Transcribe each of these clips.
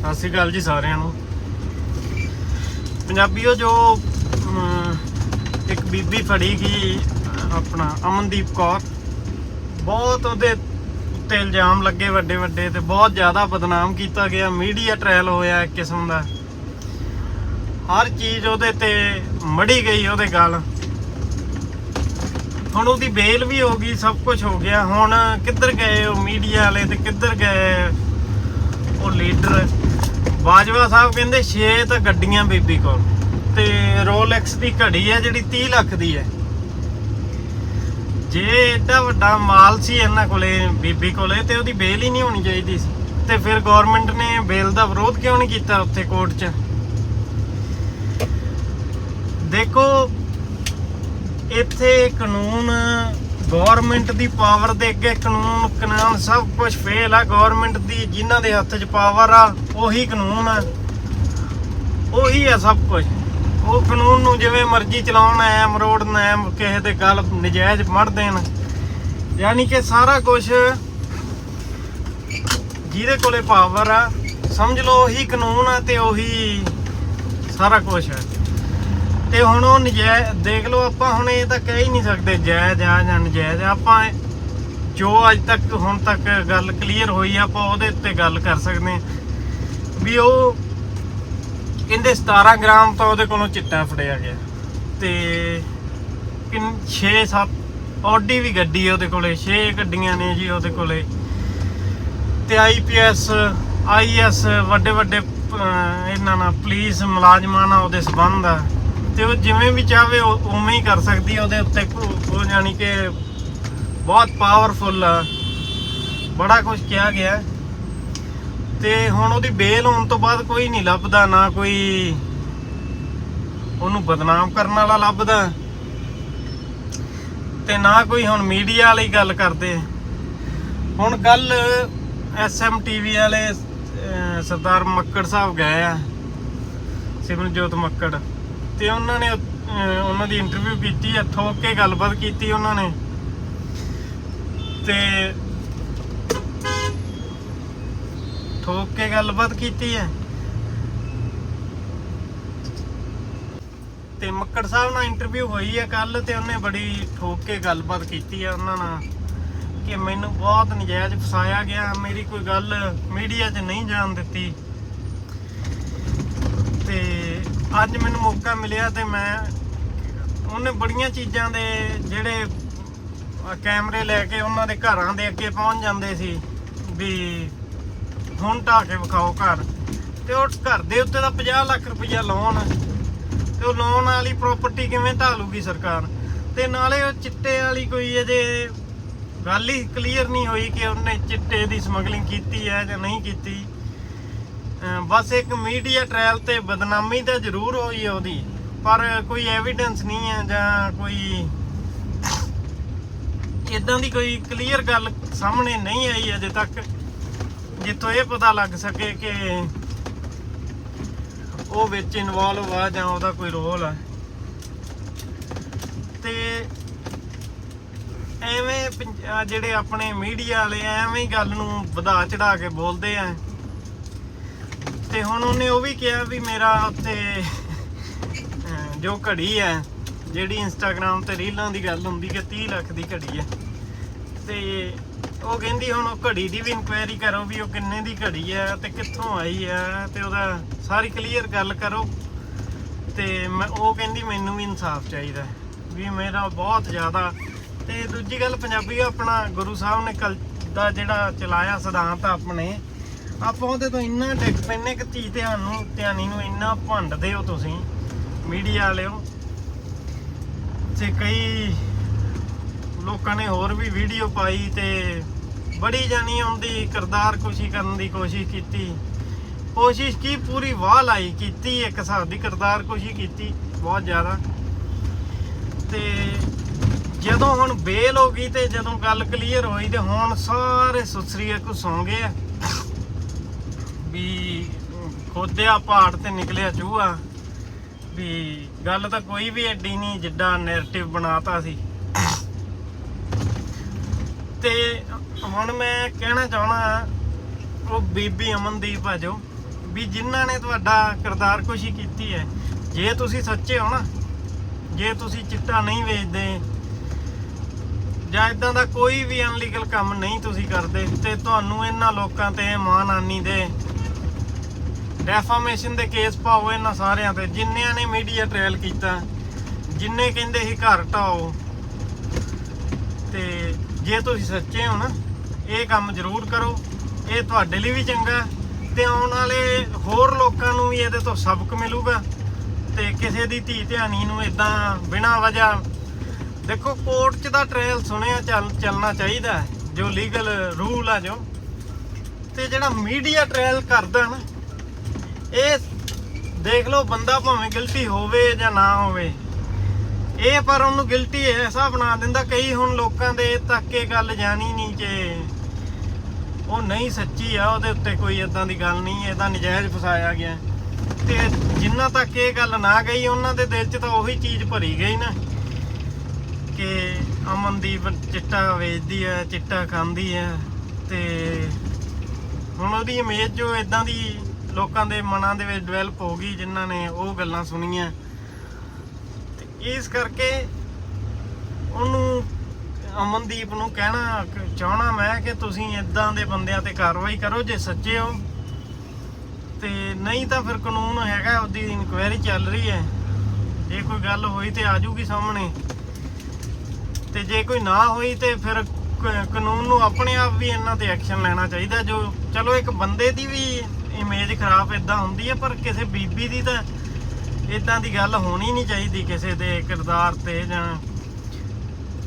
ਸਤਿ ਸ਼੍ਰੀ ਅਕਾਲ ਜੀ ਸਾਰਿਆਂ ਨੂੰ। ਪੰਜਾਬੀਓ, ਜੋ ਇੱਕ ਬੀਬੀ ਫੜੀ ਗਈ ਆਪਣਾ ਅਮਨਦੀਪ ਕੌਰ। ਬਹੁਤ ਉਹਦੇ ਉੱਤੇ ਇਲਜ਼ਾਮ ਲੱਗੇ ਵੱਡੇ ਵੱਡੇ ਤੇ ਬਹੁਤ ਜ਼ਿਆਦਾ ਬਦਨਾਮ ਕੀਤਾ ਗਿਆ। ਮੀਡੀਆ ਟ੍ਰਾਇਲ ਹੋਇਆ ਇੱਕ ਕਿਸਮ ਦਾ। ਹਰ ਚੀਜ਼ ਉਹਦੇ ਤੇ ਮੜੀ ਗਈ ਉਹਦੇ ਗੱਲ। ਹੁਣ ਉਹਦੀ ਬੇਲ ਵੀ ਹੋ ਗਈ, ਸਭ ਕੁਝ ਹੋ ਗਿਆ। ਹੁਣ ਕਿੱਧਰ ਗਏ ਉਹ ਮੀਡੀਆ ਵਾਲੇ ਤੇ ਕਿੱਧਰ ਗਏ ਉਹ ਲੀਡਰ? ਬਾਜਵਾ ਸਾਹਿਬ ਕਹਿੰਦੇ 6 ਤਾਂ ਗੱਡੀਆਂ ਬੀਬੀ ਕੋਲ। ਤੇ ਰੋਲੈਕਸ ਦੀ ਘੜੀ ਹੈ ਜਿਹੜੀ 30 ਲੱਖ ਦੀ ਹੈ। ਜੇ ਏਡਾ ਵੱਡਾ ਮਾਲ ਸੀ ਇਹਨਾਂ ਕੋਲੇ, ਬੀਬੀ ਕੋਲੇ, ਤੇ ਉਹਦੀ ਬੇਲ ਹੀ ਨਹੀਂ ਹੋਣੀ ਚਾਹੀਦੀ ਸੀ। ਤੇ ਫਿਰ ਗਵਰਨਮੈਂਟ ਨੇ ਬੇਲ ਦਾ ਵਿਰੋਧ ਕਿਉਂ ਨਹੀਂ ਕੀਤਾ ਉੱਥੇ ਕੋਰਟ 'ਚ? ਦੇਖੋ, ਇੱਥੇ ਕਾਨੂੰਨ ਗਵਰਨਮੈਂਟ ਦੀ ਪਾਵਰ ਦੇ ਅੱਗੇ ਕਾਨੂੰਨ ਕਾਨੂੰਨ ਸਭ ਕੁਝ ਫੇਲ ਆ। ਗਵਰਨਮੈਂਟ ਦੀ ਜਿਨ੍ਹਾਂ ਦੇ ਹੱਥ 'ਚ ਪਾਵਰ ਆ, ਉਹੀ ਕਾਨੂੰਨ ਆ। ਉਹੀ ਆ ਸਭ ਕੁਝ ਉਹ ਕਾਨੂੰਨ ਨੂੰ ਜਿਵੇਂ ਮਰਜ਼ੀ ਚਲਾਉਣ ਐ ਮਰੋੜ ਐ ਕਿਸੇ ਦੇ ਗੱਲ ਨਜਾਇਜ਼ ਮੜ ਦੇਣ। ਯਾਨੀ ਕਿ ਸਾਰਾ ਕੁਝ ਜਿਹਦੇ ਕੋਲੇ ਪਾਵਰ ਆ, ਸਮਝ ਲਓ ਉਹੀ ਕਾਨੂੰਨ ਆ ਤੇ ਉਹੀ ਸਾਰਾ ਕੁਝ ਹੈ ਤੇ ਹੁਣ ਉਹ ਨਜਾਇਜ਼, ਦੇਖ ਲਓ ਆਪਾਂ ਹੁਣ ਇਹ ਤਾਂ ਕਹਿ ਹੀ ਨਹੀਂ ਸਕਦੇ ਜਾਇਜ਼ ਆ ਜਾਂ ਨਜਾਇਜ਼ ਆਪਾਂ ਜੋ ਅੱਜ ਤੱਕ, ਹੁਣ ਤੱਕ ਗੱਲ ਕਲੀਅਰ ਹੋਈ ਆ, ਆਪਾਂ ਉਹਦੇ ਉੱਤੇ ਗੱਲ ਕਰ ਸਕਦੇ ਹਾਂ। ਵੀ ਉਹ ਕਹਿੰਦੇ 17 ਗ੍ਰਾਮ ਤਾਂ ਉਹਦੇ ਕੋਲੋਂ ਚਿੱਟਾ ਫੜਿਆ ਗਿਆ। ਤੇ ਕਿੰਨ 6 7 ਆਡੀ ਵੀ ਗੱਡੀ ਉਹਦੇ ਕੋਲੇ 6 ਗੱਡੀਆਂ ਨੇ ਜੀ ਉਹਦੇ ਕੋਲੇ। ਤੇ ਆਈਪੀਐਸ ਆਈਐਸ ਵੱਡੇ ਵੱਡੇ ਇਹਨਾਂ ਨਾਲ ਪੁਲਿਸ ਮੁਲਾਜ਼ਮਾਂ ਨਾਲ ਉਹਦੇ ਸਬੰਧ ਆ। ਤੇ ਉਹ ਜਿਵੇਂ ਵੀ ਚਾਹਵੇ ਉਵੇਂ ਹੀ ਕਰ ਸਕਦੀ ਹੈ ਉਹਦੇ ਉੱਤੇ ਉਹ ਜਾਨੀ ਕਿ ਬਹੁਤ ਪਾਵਰਫੁਲ ਆ। ਬੜਾ ਕੁਝ ਕਿਹਾ ਗਿਆ। ਹੈ। ਤੇ ਹੁਣ ਉਹਦੀ ਬੇਲ ਹੋਣ ਤੋਂ ਬਾਅਦ ਕੋਈ ਨਹੀਂ ਲੱਭਦਾ, ਨਾ ਕੋਈ ਉਹਨੂੰ ਬਦਨਾਮ ਕਰਨ ਵਾਲਾ ਲੱਭਦਾ। ਤੇ ਨਾ ਕੋਈ ਹੁਣ ਮੀਡੀਆ ਵਾਲੀ ਗੱਲ ਕਰਦੇ। ਹੁਣ ਕੱਲ ਐਸਐਮ ਟੀਵੀ ਵਾਲੇ ਸਰਦਾਰ ਮੱਕੜ ਸਾਹਿਬ ਗਏ ਆ। ਸਿਮਰਜੋਤ ਮੱਕੜ। ਤੇ ਉਹਨਾਂ ਨੇ ਉਹਨਾਂ ਦੀ ਇੰਟਰਵਿਊ ਕੀਤੀ ਆ ਠੋਕ ਕੇ ਗੱਲਬਾਤ ਕੀਤੀ ਉਹਨਾਂ ਨੇ। ਤੇ ਠੋਕ ਕੇ ਗੱਲਬਾਤ ਕੀਤੀ ਹੈ। ਤੇ ਮੱਕੜ ਸਾਹਿਬ ਨਾਲ ਇੰਟਰਵਿਊ ਹੋਈ ਹੈ ਕੱਲ ਤੇ ਉਹਨੇ ਬੜੀ ਠੋਕ ਕੇ ਗੱਲਬਾਤ ਕੀਤੀ ਹੈ ਉਹਨਾਂ ਨਾਲ ਕਿ ਮੈਨੂੰ ਬਹੁਤ ਨਜਾਇਜ਼ ਫਸਾਇਆ ਗਿਆ, ਮੇਰੀ ਕੋਈ ਗੱਲ ਮੀਡੀਆ 'ਚ ਨਹੀਂ ਜਾਣ ਦਿੱਤੀ। ਤੇ ਅੱਜ ਮੈਨੂੰ ਮੌਕਾ ਮਿਲਿਆ ਤੇ ਮੈਂ ਉਹਨੇ ਬੜੀਆਂ ਚੀਜ਼ਾਂ ਦੇ ਜਿਹੜੇ ਕੈਮਰੇ ਲੈ ਕੇ ਉਹਨਾਂ ਦੇ ਘਰਾਂ ਦੇ ਅੱਗੇ ਪਹੁੰਚ ਜਾਂਦੇ ਸੀ ਵੀ ਹੁਣ ਢਾਹ ਕੇ ਵਿਖਾਓ ਘਰ। ਤੇ ਉਹ ਘਰ ਦੇ ਉੱਤੇ ਤਾਂ 50 ਲੱਖ ਰੁਪਈਆ ਲੋਨ ਤੇ ਉਹ ਲੋਨ ਵਾਲੀ ਪ੍ਰਾਪਰਟੀ ਕਿਵੇਂ ਢਾਲੂਗੀ ਸਰਕਾਰ? ਤੇ ਨਾਲੇ ਉਹ ਚਿੱਟੇ ਵਾਲੀ ਕੋਈ ਇਹਦੇ ਗੱਲ ਹੀ ਕਲੀਅਰ ਨਹੀਂ ਹੋਈ ਕਿ ਉਹਨੇ ਚਿੱਟੇ ਦੀ ਸਮਗਲਿੰਗ ਕੀਤੀ ਹੈ ਜਾਂ ਨਹੀਂ ਕੀਤੀ। ਬਸ ਇੱਕ ਮੀਡੀਆ ਟ੍ਰਾਇਲ ਤੇ ਬਦਨਾਮੀ ਤਾਂ ਜ਼ਰੂਰ ਹੋਈ ਹੈ ਉਹਦੀ, ਪਰ ਕੋਈ ਐਵੀਡੈਂਸ ਨਹੀਂ ਹੈ ਜਾਂ ਕੋਈ ਇਦਾਂ ਦੀ ਕੋਈ ਕਲੀਅਰ ਗੱਲ ਸਾਹਮਣੇ ਨਹੀਂ ਆਈ ਅਜੇ ਤੱਕ, ਜਿੱਥੋਂ ਇਹ ਪਤਾ ਲੱਗ ਸਕੇ ਕਿ ਉਹ ਵਿੱਚ ਇਨਵੋਲਵ ਆ ਜਾਂ ਉਹਦਾ ਕੋਈ ਰੋਲ ਆ। ਤੇ ਐਵੇਂ ਪੰਜ- ਜਿਹੜੇ ਆਪਣੇ ਮੀਡੀਆ ਵਾਲੇ ਐਵੇਂ ਹੀ ਗੱਲ ਨੂੰ ਵਧਾ ਚੜਾ ਕੇ ਬੋਲਦੇ ਆ। ਤੇ ਹੁਣ ਉਹਨੇ ਉਹ ਵੀ ਕਿਹਾ ਵੀ ਮੇਰਾ ਉੱਤੇ ਜੋ ਘੜੀ ਹੈ, ਜਿਹੜੀ ਇੰਸਟਾਗ੍ਰam ਤੇ ਰੀਲਾਂ ਦੀ ਗੱਲ ਹੁੰਦੀ ਕਿ 30 ਲੱਖ ਦੀ ਘੜੀ ਹੈ। ਤੇ ਉਹ ਕਹਿੰਦੀ ਹੁਣ ਉਹ ਘੜੀ ਦੀ ਵੀ ਇਨਕੁਆਇਰੀ ਕਰੋ ਵੀ ਉਹ ਕਿੰਨੇ ਦੀ ਘੜੀ ਹੈ ਤੇ ਕਿੱਥੋਂ ਆਈ ਹੈ ਤੇ ਉਹਦਾ ਸਾਰੀ ਕਲੀਅਰ ਗੱਲ ਕਰੋ। ਤੇ ਮੈਂ, ਉਹ ਕਹਿੰਦੀ ਮੈਨੂੰ ਵੀ ਇਨਸਾਫ ਚਾਹੀਦਾ ਵੀ ਮੇਰਾ ਬਹੁਤ ਜ਼ਿਆਦਾ। ਤੇ ਦੂਜੀ ਗੱਲ, ਪੰਜਾਬੀ ਆਪਣਾ ਗੁਰੂ ਸਾਹਿਬ ਨੇ ਕਲ ਦਾ ਜਿਹੜਾ ਚਲਾਇਆ ਸਿਧਾਂਤ ਆਪਣੇ ਆਪਾਂ ਉਹਦੇ ਤੋਂ ਇੰਨਾ ਡਿੱਗ ਪੈਨੇ ਕਿ ਧੀ ਧਿਆਨ ਨੂੰ, ਧਿਆਨੀ ਨੂੰ ਇੰਨਾ ਭੰਡਦੇ ਹੋ ਤੁਸੀਂ ਮੀਡੀਆ ਵਾਲਿਓ। ਤੇ ਕਈ ਲੋਕਾਂ ਨੇ ਹੋਰ ਵੀ ਵੀਡੀਓ ਪਾਈ ਤੇ ਬੜੀ ਜਾਨੀ ਆਉਂਦੀ ਕਰਦਾਰ ਖੁਸ਼ੀ ਕਰਨ ਦੀ ਕੋਸ਼ਿਸ਼ ਕੀਤੀ। ਕੋਸ਼ਿਸ਼ ਕੀ, ਪੂਰੀ ਵਾਹ ਲਾਈ, ਕੀਤੀ ਇੱਕ ਹਿਸਾਬ ਦੀ ਕਰਦਾਰ ਖੁਸ਼ੀ ਕੀਤੀ, ਬਹੁਤ ਜ਼ਿਆਦਾ। ਤੇ ਜਦੋਂ ਹੁਣ ਬੇਲ ਹੋ ਗਈ ਤੇ ਜਦੋਂ ਗੱਲ ਕਲੀਅਰ ਹੋਈ ਤੇ ਹੁਣ ਸਾਰੇ ਸੁਸਰੀਏ ਕੋ ਸੌਂ ਗਏ ਆ ਵੀ ਖੋਦਿਆ ਪਹਾੜ ਤੇ ਨਿਕਲਿਆ ਚੂਹਾ। ਵੀ ਗੱਲ ਤਾਂ ਕੋਈ ਵੀ ਐਡੀ ਨਹੀਂ, ਜਿੱਡਾ ਨੈਰੇਟਿਵ ਬਣਾਤਾ ਸੀ। ਤੇ ਹੁਣ ਮੈਂ ਕਹਿਣਾ ਚਾਹਣਾ ਉਹ ਬੀਬੀ ਅਮਨਦੀਪ ਆ ਜੋ, ਵੀ ਜਿਨ੍ਹਾਂ ਨੇ ਤੁਹਾਡਾ ਕਿਰਦਾਰ ਕੁਸ਼ੀ ਕੀਤੀ ਹੈ, ਜੇ ਤੁਸੀਂ ਸੱਚੇ ਹੋ ਨਾ, ਜੇ ਤੁਸੀਂ ਚਿੱਟਾ ਨਹੀਂ ਵੇਚਦੇ, ਜਾਂ ਇਦਾਂ ਦਾ ਕੋਈ ਵੀ ਅਨਲੀਗਲ ਕੰਮ ਨਹੀਂ ਤੁਸੀਂ ਕਰਦੇ, ਤੇ ਤੁਹਾਨੂੰ ਇਹਨਾਂ ਲੋਕਾਂ ਤੇ ਮਾਨਾਨੀ ਦੇ ਡੈਫਾਮੇਸ਼ਨ ਦੇ ਕੇਸ ਪਾਓ ਇਹਨਾਂ ਸਾਰਿਆਂ ਤੇ। ਜਿੰਨਿਆਂ ਨੇ ਮੀਡੀਆ ਟ੍ਰਾਇਲ ਕੀਤਾ, ਜਿੰਨੇ ਕਹਿੰਦੇ ਸੀ ਘਰ ਢਾਓ, ਤੇ ਜੇ ਤੁਸੀਂ ਸੱਚੇ ਹੋ ਨਾ, ਇਹ ਕੰਮ ਜ਼ਰੂਰ ਕਰੋ। ਇਹ ਤੁਹਾਡੇ ਲਈ ਵੀ ਚੰਗਾ ਤੇ ਆਉਣ ਵਾਲੇ ਹੋਰ ਲੋਕਾਂ ਨੂੰ ਵੀ ਇਹਦੇ ਤੋਂ ਸਬਕ ਮਿਲੂਗਾ ਤੇ ਕਿਸੇ ਦੀ ਧੀ ਧਿਆਨੀ ਨੂੰ ਇਦਾਂ ਬਿਨਾਂ ਵਜ੍ਹਾ। ਦੇਖੋ ਕੋਰਟ 'ਚ ਦਾ ਟ੍ਰਾਇਲ ਸੁਣਿਆ ਚੱਲ, ਚੱਲਣਾ ਚਾਹੀਦਾ ਜੋ ਲੀਗਲ ਰੂਲ ਆ ਜੋ। ਤੇ ਜਿਹੜਾ ਮੀਡੀਆ ਟ੍ਰਾਇਲ ਕਰਦਾ ਨਾ ਇਹ ਦੇਖ ਲਓ ਬੰਦਾ ਭਾਵੇਂ ਗਿਲਟੀ ਹੋਵੇ ਜਾਂ ਨਾ ਹੋਵੇ। ਇਹ ਪਰ ਉਹਨੂੰ ਗਿਲਟੀ ਐਸਾ ਬਣਾ ਦਿੰਦਾ ਕਈ ਹੁਣ ਲੋਕਾਂ ਦੇ ਤੱਕ ਇਹ ਗੱਲ ਜਾਣੀ ਨਹੀਂ ਕਿ ਉਹ ਨਹੀਂ ਸੱਚੀ ਆ, ਉਹਦੇ ਉੱਤੇ ਕੋਈ ਇਦਾਂ ਦੀ ਗੱਲ ਨਹੀਂ, ਇਹਦਾ ਨਜਾਇਜ਼ ਫਸਾਇਆ ਗਿਆ। ਤੇ ਜਿੰਨਾ ਤੱਕ ਇਹ ਗੱਲ ਨਾ ਗਈ, ਉਹਨਾਂ ਦੇ ਦਿਲ 'ਚ ਤਾਂ ਉਹੀ ਚੀਜ਼ ਭਰੀ ਗਈ ਨਾ ਕਿ ਅਮਨਦੀਪ ਚਿੱਟਾ ਵੇਚਦੀ ਹੈ ਚਿੱਟਾ ਖਾਂਦੀ ਹੈ ਤੇ ਹੁਣ ਉਹਦੀ ਇਮੇਜ ਜੋ ਇਦਾਂ ਦੀ ਲੋਕਾਂ ਦੇ ਮਨਾਂ ਦੇ ਵਿੱਚ ਡਿਵੈਲਪ ਹੋ ਗਈ, ਜਿਨ੍ਹਾਂ ਨੇ ਉਹ ਗੱਲਾਂ ਸੁਣੀਆਂ। ਤੇ ਇਸ ਕਰਕੇ ਉਹਨੂੰ ਅਮਨਦੀਪ ਨੂੰ ਕਹਿਣਾ ਚਾਹਣਾ ਮੈਂ ਕਿ ਤੁਸੀਂ ਇਦਾਂ ਦੇ ਬੰਦਿਆਂ ਤੇ ਕਾਰਵਾਈ ਕਰੋ, ਜੇ ਸੱਚੇ ਹੋ। ਤੇ ਨਹੀਂ ਤਾਂ ਫਿਰ ਕਾਨੂੰਨ ਹੈਗਾ, ਉਹਦੀ ਇਨਕੁਆਇਰੀ ਚੱਲ ਰਹੀ ਹੈ। ਜੇ ਕੋਈ ਗੱਲ ਹੋਈ ਤੇ ਆਜੂਗੀ ਸਾਹਮਣੇ। ਤੇ ਜੇ ਕੋਈ ਨਾ ਹੋਈ ਤੇ ਫਿਰ ਕ- ਕਾਨੂੰਨ ਨੂੰ ਆਪਣੇ ਆਪ ਵੀ ਇਹਨਾਂ ਤੇ ਐਕਸ਼ਨ ਲੈਣਾ ਚਾਹੀਦਾ, ਜੋ, ਚਲੋ ਇੱਕ ਬੰਦੇ ਦੀ ਵੀ ਇਮੇਜ ਖਰਾਬ ਇਦਾਂ ਹੁੰਦੀ ਹੈ ਪਰ ਕਿਸੇ ਬੀਬੀ ਦੀ ਤਾਂ ਇਦਾਂ ਦੀ ਗੱਲ ਹੋਣੀ ਨਹੀਂ ਚਾਹੀਦੀ ਕਿਸੇ ਦੇ ਕਿਰਦਾਰ ਤੇ ਜਾਂ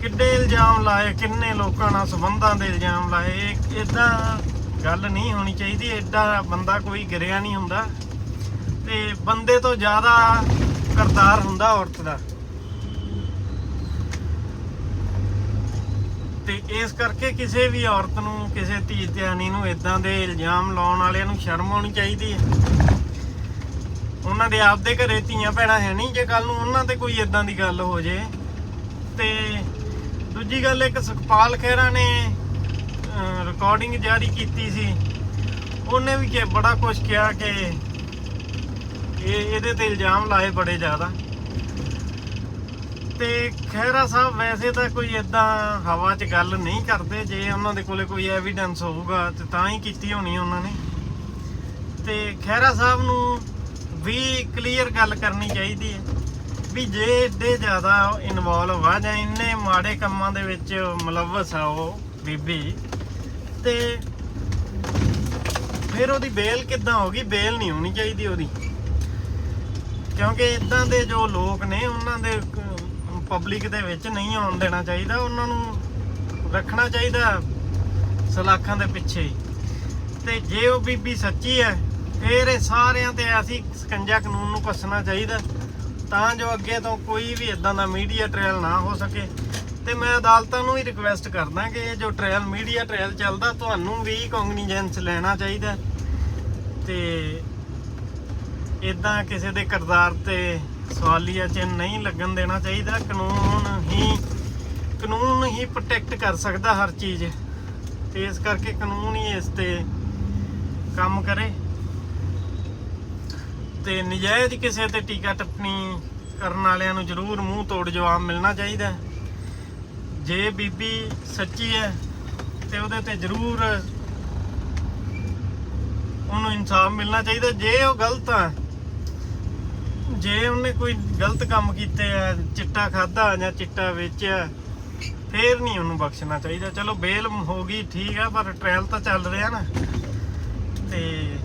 ਕਿੱਡੇ ਇਲਜ਼ਾਮ ਲਾਏ, ਕਿੰਨੇ ਲੋਕਾਂ ਨਾਲ ਸੰਬੰਧਾਂ ਦੇ ਇਲਜ਼ਾਮ ਲਾਏ ਇਦਾਂ ਗੱਲ ਨਹੀਂ ਹੋਣੀ ਚਾਹੀਦੀ ਐਡਾ ਬੰਦਾ ਕੋਈ ਗਿਰਿਆ ਨਹੀਂ ਹੁੰਦਾ ਤੇ ਬੰਦੇ ਤੋਂ ਜ਼ਿਆਦਾ ਕਰਤਾਰ ਹੁੰਦਾ ਔਰਤ ਦਾ। ਤੇ ਇਸ ਕਰਕੇ ਕਿਸੇ ਵੀ ਔਰਤ ਨੂੰ, ਕਿਸੇ ਧੀ ਧਿਆਨੀ ਨੂੰ ਇਦਾਂ ਦੇ ਇਲਜ਼ਾਮ ਲਾਉਣ ਵਾਲਿਆਂ ਨੂੰ ਸ਼ਰਮ ਆਉਣੀ ਚਾਹੀਦੀ ਹੈ। ਉਹਨਾਂ ਦੇ ਆਪਦੇ ਘਰੇ ਧੀਆਂ ਭੈਣਾਂ ਹੈ ਨਹੀਂ, ਜੇ ਕੱਲ ਨੂੰ ਉਹਨਾਂ ਤੇ ਕੋਈ ਇਦਾਂ ਦੀ ਗੱਲ ਹੋ ਜੇ। ਤੇ ਦੂਜੀ ਗੱਲ, ਇੱਕ ਸੁਖਪਾਲ ਖਹਿਰਾ ਨੇ ਰਿਕਾਰਡਿੰਗ ਜਾਰੀ ਕੀਤੀ ਸੀ। ਉਹਨੇ ਵੀ ਕਿ ਬੜਾ ਕੁਝ ਕਿਹਾ ਕਿ ਇਹ, ਇਹਦੇ ਤੇ ਇਲਜ਼ਾਮ ਲਾਏ ਬੜੇ ਜ਼ਿਆਦਾ। ਤੇ ਖਹਿਰਾ ਸਾਹਿਬ ਵੈਸੇ ਤਾਂ ਕੋਈ ਇਦਾਂ ਹਵਾ 'ਚ ਗੱਲ ਨਹੀਂ ਕਰਦੇ, ਜੇ ਉਹਨਾਂ ਦੇ ਕੋਲੇ ਕੋਈ ਐਵੀਡੈਂਸ ਹੋਊਗਾ ਤੇ ਤਾਂ ਹੀ ਕੀਤੀ ਹੋਣੀ ਉਹਨਾਂ ਨੇ। ਤੇ ਖਹਿਰਾ ਸਾਹਿਬ ਨੂੰ ਵੀ ਕਲੀਅਰ ਗੱਲ ਕਰਨੀ ਚਾਹੀਦੀ ਹੈ ਵੀ ਜੇ ਏਡੇ ਜ਼ਿਆਦਾ ਇਨਵੋਲਵ ਆ ਜਾਂ ਇੰਨੇ ਮਾੜੇ ਕੰਮਾਂ ਦੇ ਵਿੱਚ ਮਲਵਸ ਆ ਉਹ ਬੀਬੀ, ਤੇ ਫਿਰ ਉਹਦੀ ਬੇਲ ਕਿੱਦਾਂ ਹੋਗੀ ਬੇਲ ਨਹੀਂ ਹੋਣੀ ਚਾਹੀਦੀ ਉਹਦੀ। ਕਿਉਂਕਿ ਇਦਾਂ ਦੇ ਜੋ ਲੋਕ ਨੇ, ਉਹਨਾਂ ਦੇ ਪਬਲਿਕ ਦੇ ਵਿੱਚ ਨਹੀਂ ਆਉਣ ਦੇਣਾ ਚਾਹੀਦਾ, ਉਹਨਾਂ ਨੂੰ ਰੱਖਣਾ ਚਾਹੀਦਾ ਸਲਾਖਾਂ ਦੇ ਪਿੱਛੇ ਹੀ। ਤੇ ਜੇ ਉਹ ਬੀਬੀ ਸੱਚੀ ਹੈ, ਫਿਰ ਇਹ ਸਾਰਿਆਂ ਤੇ ਐਸੀ ਸਕੰਜਾ ਕਾਨੂੰਨ ਨੂੰ ਕੱਸਣਾ ਚਾਹੀਦਾ, ਤਾਂ ਜੋ ਅੱਗੇ ਤੋਂ ਕੋਈ ਵੀ ਇਦਾਂ ਦਾ ਮੀਡੀਆ ਟ੍ਰਾਇਲ ਨਾ ਹੋ ਸਕੇ ਤੇ ਮੈਂ ਅਦਾਲਤਾਂ ਨੂੰ ਹੀ ਰਿਕੁਐਸਟ ਕਰਦਾ ਕਿ ਇਹ ਜੋ ਟ੍ਰਾਇਲ ਮੀਡੀਆ ਟ੍ਰਾਇਲ ਚੱਲਦਾ, ਤੁਹਾਨੂੰ ਵੀ ਕੌਗਨੀਜੈਂਸ ਲੈਣਾ ਚਾਹੀਦਾ ਤੇ ਇਦਾਂ ਕਿਸੇ ਦੇ ਕਿਰਦਾਰ ਤੇ ਸਵਾਲੀਆ ਚਿੰਨ੍ਹ ਨਹੀਂ ਲੱਗਣ ਦੇਣਾ ਚਾਹੀਦਾ, ਕਾਨੂੰਨ ਹੀ ਕਾਨੂੰਨ ਹੀ ਪ੍ਰੋਟੈਕਟ ਕਰ ਸਕਦਾ ਹਰ ਚੀਜ਼। ਤੇ ਇਸ ਕਰਕੇ ਕਾਨੂੰਨ ਹੀ ਇਸ ਤੇ ਕੰਮ ਕਰੇ। ਤੇ ਨਜਾਇਜ਼ ਕਿਸੇ ਤੇ ਟੀਕਾ ਟੱਪਣੀ ਕਰਨ ਵਾਲਿਆਂ ਨੂੰ ਜ਼ਰੂਰ ਮੂੰਹ ਤੋੜ ਜਵਾਬ ਮਿਲਣਾ ਚਾਹੀਦਾ ਜੇ ਬੀਬੀ ਸੱਚੀ ਹੈ, ਤੇ ਉਹਦੇ ਤੇ ਜ਼ਰੂਰ ਉਹਨੂੰ ਇਨਸਾਫ ਮਿਲਣਾ ਚਾਹੀਦਾ। ਜੇ ਉਹ ਗਲਤ ਆ ਜੇ ਉਹਨੇ ਕੋਈ ਗਲਤ ਕੰਮ ਕੀਤੇ ਆ, ਚਿੱਟਾ ਖਾਦਾ ਜਾਂ ਚਿੱਟਾ ਵੇਚਿਆ, ਫੇਰ ਨਹੀਂ ਉਹਨੂੰ ਬਖਸ਼ਣਾ ਚਾਹੀਦਾ। ਚਲੋ ਬੇਲ ਹੋ ਗਈ, ਠੀਕ ਆ, ਪਰ ਟ੍ਰਾਇਲ ਤਾਂ ਚੱਲ ਰਿਹਾ ਨਾ। ਤੇ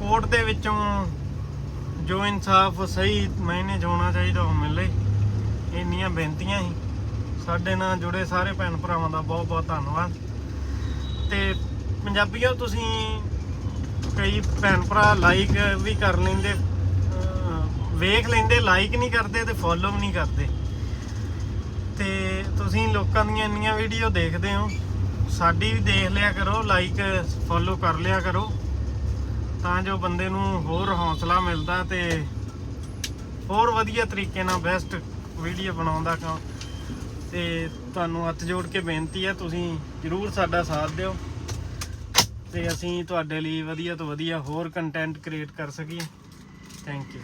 ਕੋਰਟ ਦੇ ਵਿੱਚੋਂ ਜੋ ਇਨਸਾਫ ਸਹੀ ਮਾਇਨੇ 'ਚ ਹੋਣਾ ਚਾਹੀਦਾ, ਉਹ ਮਿਲੇ। ਇੰਨੀਆਂ ਬੇਨਤੀਆਂ ਹੀ ਸਾਡੇ ਨਾਲ ਜੁੜੇ ਸਾਰੇ ਭੈਣ ਭਰਾਵਾਂ ਦਾ ਬਹੁਤ ਬਹੁਤ ਧੰਨਵਾਦ। ਤੇ ਪੰਜਾਬੀਓ, ਤੁਸੀਂ ਕਈ ਭੈਣ ਭਰਾ ਲਾਈਕ ਵੀ ਕਰ ਲੈਂਦੇ। ਵੇਖ ਲੈਂਦੇ ਲਾਈਕ ਨਹੀਂ ਕਰਦੇ ਤੇ ਫੋਲੋ ਵੀ ਨਹੀਂ ਕਰਦੇ। ਤੇ ਤੁਸੀਂ ਲੋਕਾਂ ਦੀਆਂ ਇੰਨੀਆਂ ਵੀਡੀਓ ਦੇਖਦੇ ਹੋ, ਸਾਡੀ ਵੀ ਦੇਖ ਲਿਆ ਕਰੋ ਲਾਈਕ ਫੋਲੋ ਕਰ ਲਿਆ ਕਰੋ। ਤਾਂ ਜੋ ਬੰਦੇ ਨੂੰ ਹੋਰ ਹੌਸਲਾ ਮਿਲਦਾ ਤੇ ਹੋਰ ਵਧੀਆ ਤਰੀਕੇ ਨਾਲ ਬੈਸਟ ਵੀਡੀਓ ਬਣਾਉਂਦਾ ਕੰਮ। ਤੇ ਤੁਹਾਨੂੰ ਹੱਥ ਜੋੜ ਕੇ ਬੇਨਤੀ ਹੈ, ਤੁਸੀਂ ਜਰੂਰ ਸਾਡਾ ਸਾਥ ਦਿਓ। ਤੇ ਅਸੀਂ ਤੁਹਾਡੇ ਲਈ ਵਧੀਆ ਤੋਂ ਵਧੀਆ ਹੋਰ ਕੰਟੈਂਟ ਕ੍ਰੀਏਟ ਕਰ ਸਕੀਏ। Thank you